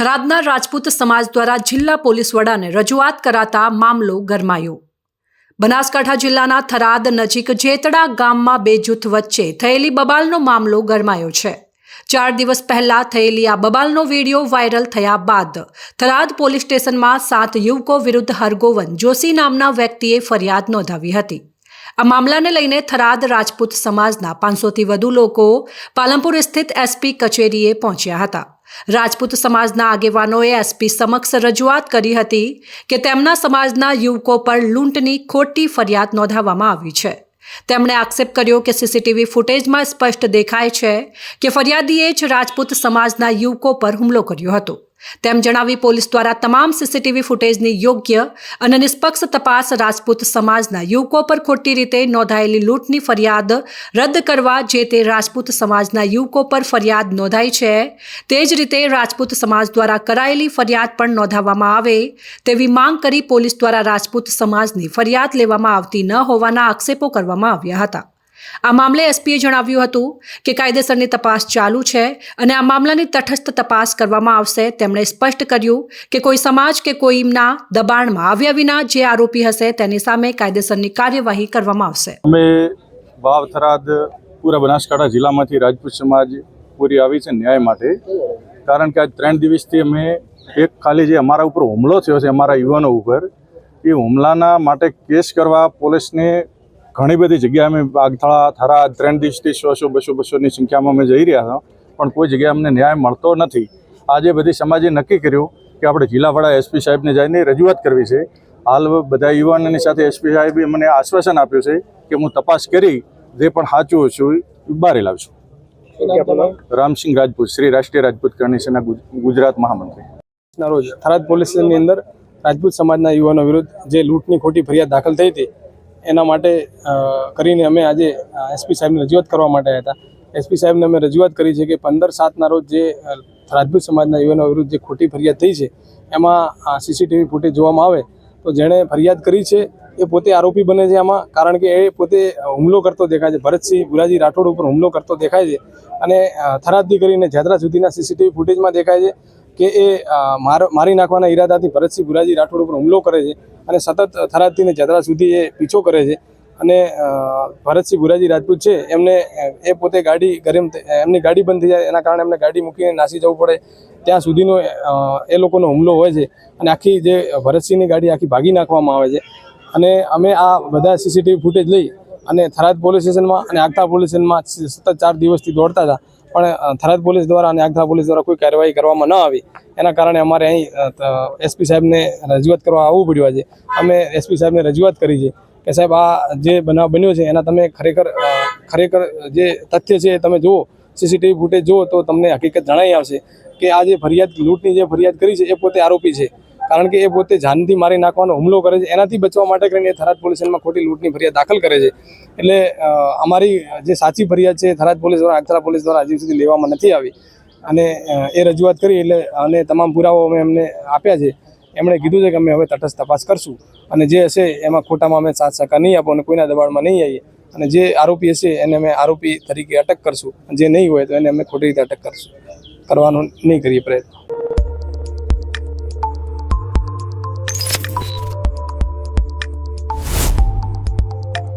થરાદના રાજપૂત સમાજ દ્વારા જિલ્લા પોલીસ વડાને રજૂઆત કરાતા મામલો ગરમાયો. બનાસકાંઠા જિલ્લાના થરાદ નજીક જેતડા ગામમાં બે જૂથ વચ્ચે થયેલી બબાલનો મામલો ગરમાયો છે. ચાર દિવસ પહેલા થયેલી આ બબાલનો વીડિયો વાયરલ થયા બાદ થરાદ પોલીસ સ્ટેશનમાં સાત યુવકો વિરુદ્ધ હરગોવન જોશી નામના વ્યક્તિએ ફરિયાદ નોંધાવી હતી. આ મામલાને લઈને થરાદ રાજપૂત સમાજના પાંચસોથી વધુ લોકો પાલનપુર સ્થિત એસપી કચેરીએ પહોંચ્યા હતા. રાજપૂત સમાજના આગેવાનોએ એસપી સમક્ષ રજૂઆત કરી હતી કે તેમના સમાજના યુવકો પર લૂંટની ખોટી ફરિયાદ નોંધાવવામાં આવી છે. તેમણે આક્ષેપ કર્યો કે સીસીટીવી ફૂટેજમાં સ્પષ્ટ દેખાય છે કે ફરિયાદીએ જ રાજપૂત સમાજના યુવકો પર હુમલો કર્યો હતો. તેમ જણાવી પોલીસ દ્વારા તમામ સીસીટીવી ફૂટેજની યોગ્ય અને નિષ્પક્ષ તપાસ રાજપૂત સમાજના યુવકો પર ખોટી રીતે નોંધાયેલી લૂંટની ફરિયાદ રદ કરવા જે તે રાજપૂત સમાજના યુવકો પર ફરિયાદ નોંધાઈ છે, તે જ રીતે રાજપૂત સમાજ દ્વારા કરાયેલી ફરિયાદ પણ નોંધાવવામાં આવે તેવી માંગ કરી પોલીસ દ્વારા રાજપૂત સમાજની ફરિયાદ લેવામાં આવતી ન હોવાના આક્ષેપો કરવામાં આવ્યા હતા. આ મામલે એસપીએ જણાવ્યું હતું કે કાયદેસરની તપાસ ચાલુ છે અને આ મામલાની તટસ્થ તપાસ કરવામાં આવશે. તેમણે સ્પષ્ટ કર્યું કે કોઈ સમાજ કે કોઈના દબાણમાં આવ્યા વિના જે આરોપી હશે તેની સામે કાયદેસરની કાર્યવાહી કરવામાં આવશે. અમે વાવ થરાદ પૂરા બનાસકાંઠા જિલ્લામાંથી રાજપૂત સમાજ પૂરી આવી છે ન્યાય માટે. કારણ કે આજ ત્રણ દિવસથી અમે એક ખાલી જે અમારા ઉપર હુમલો થયો છે, અમારા યુવાનો ઉપર, એ હુમલાના માટે કેસ કરવા પોલીસને ઘણી બધી જગ્યાએ અમે બાગથળા થરા ત્રણ સો સો બસો બસોની સંખ્યામાં અમે જઈ રહ્યા હતા. પણ કોઈ જગ્યાએ અમને ન્યાય મળતો નથી. આજે બધી સમાજે નક્કી કર્યું કે આપણે જિલ્લાવાળા એસપી સાહેબને જઈને રજૂઆત કરવી છે. હાલ બધા યુવાનોની સાથે એસપી સાહેબે મને આશ્વાસન આપ્યું છે કે હું તપાસ કરી જે પણ સાચું છું બારે લાવશું. રામસિંહ રાજપૂત શ્રી રાષ્ટ્રીય રાજપૂત કમિશનના ગુજરાત મહામંત્રી. ના રોજ થરાદ પોલીસ સ્ટેશનની અંદર રાજપૂત સમાજના યુવાનો વિરુદ્ધ જે લૂંટની ખોટી ફરિયાદ દાખલ થઈ હતી એના માટે કરીને અમે આજે એસપી સાહેબને રજૂઆત કરવા માટે આવ્યા હતા. એસપી સાહેબને અમે રજૂઆત કરી છે કે પંદર સાતના રોજ જે રાજપૂત સમાજના યુવાનો વિરુદ્ધ જે ખોટી ફરિયાદ થઈ છે, એમાં સીસીટીવી ફૂટેજ જોવામાં આવે, તો જેણે ફરિયાદ કરી છે, એ પોતે આરોપી બને છે આમાં, કારણ કે એ પોતે હુમલો કરતો દેખાય છે. ભરતસિંહ ગુરાજી રાઠોડ ઉપર હુમલો કરતો દેખાય છે અને થરાદથી કરીને જાદરા સુધીના સીસીટીવી ફૂટેજમાં દેખાય છે. કે એ માર નાખવાના ઈરાદાથી ભરતસિંહ ગુરાજી રાઠોડ ઉપર હુમલો કરે છે અને સતત થરાદથી ને જાદરા સુધી એ પીછો કરે છે અને ભરતસિંહ ગુરાજી રાજપૂત છે, એમને એ પોતે ગાડી ગરમ એમની ગાડી બંધ થઈ જાય, એના કારણે એમને ગાડી મૂકીને નાસી જવું પડે. ત્યાં સુધીનો એ લોકોનો હુમલો હોય છે અને આખી જે ભરતસિંહની ગાડી આખી ભાગી નાખવામાં આવે છે. અને અમે આ બધા સીસીટીવી ફૂટેજ લઈ અને થરાદ પોલીસ સ્ટેશનમાં અને આગતા પોલીસ સ્ટેશનમાં સતત ચાર દિવસથી દોડતા હતા. પણ થરાદ પોલીસ દ્વારા અને આગ્રા પોલીસ દ્વારા કોઈ કાર્યવાહી કરવામાં ન આવી. એના કારણે અમારે અહીં એસપી સાહેબને રજૂઆત કરવા આવવું પડ્યું આજે. અમે એસપી સાહેબને રજૂઆત કરી છે કે સાહેબ, આ જે બનાવ બન્યો છે, એના તમે ખરેખર ખરેખર જે તથ્ય છે તમે જુઓ, સીસીટીવી ફૂટેજ જુઓ તો તમને હકીકત જણાઈ આવશે કે આ જે ફરિયાદ, લૂંટની જે ફરિયાદ કરી છે એ પોતે આરોપી છે. કારણ કે એ પોતે જાનથી મારી નાખવાનો હુમલો કરે છે. એનાથી બચવા માટે કરીને થરાદ પોલીસ સ્ટેશનમાં ખોટી લૂંટની ફરિયાદ દાખલ કરે છે. એટલે અમારી જે સાચી ફરિયાદ છે થરાદ પોલીસ દ્વારા આગથરા પોલીસ દ્વારા હજી સુધી લેવામાં નથી આવી. અને એ રજૂઆત કરી એટલે અને તમામ પુરાવો અમે એમને આપ્યા છે. એમણે કીધું છે કે અમે હવે તટસ્થ તપાસ કરશું. અને જે હશે એમાં ખોટામાં અમે સાથ સહકાર નહીં આપો અને કોઈના દબાણમાં નહીં આવીએ. અને જે આરોપી હશે એને અમે આરોપી તરીકે અટક કરશું. જે નહીં હોય તો એને અમે ખોટી રીતે અટક કરશું. કરવાનો નહીં કરીએ પ્રયત્ન.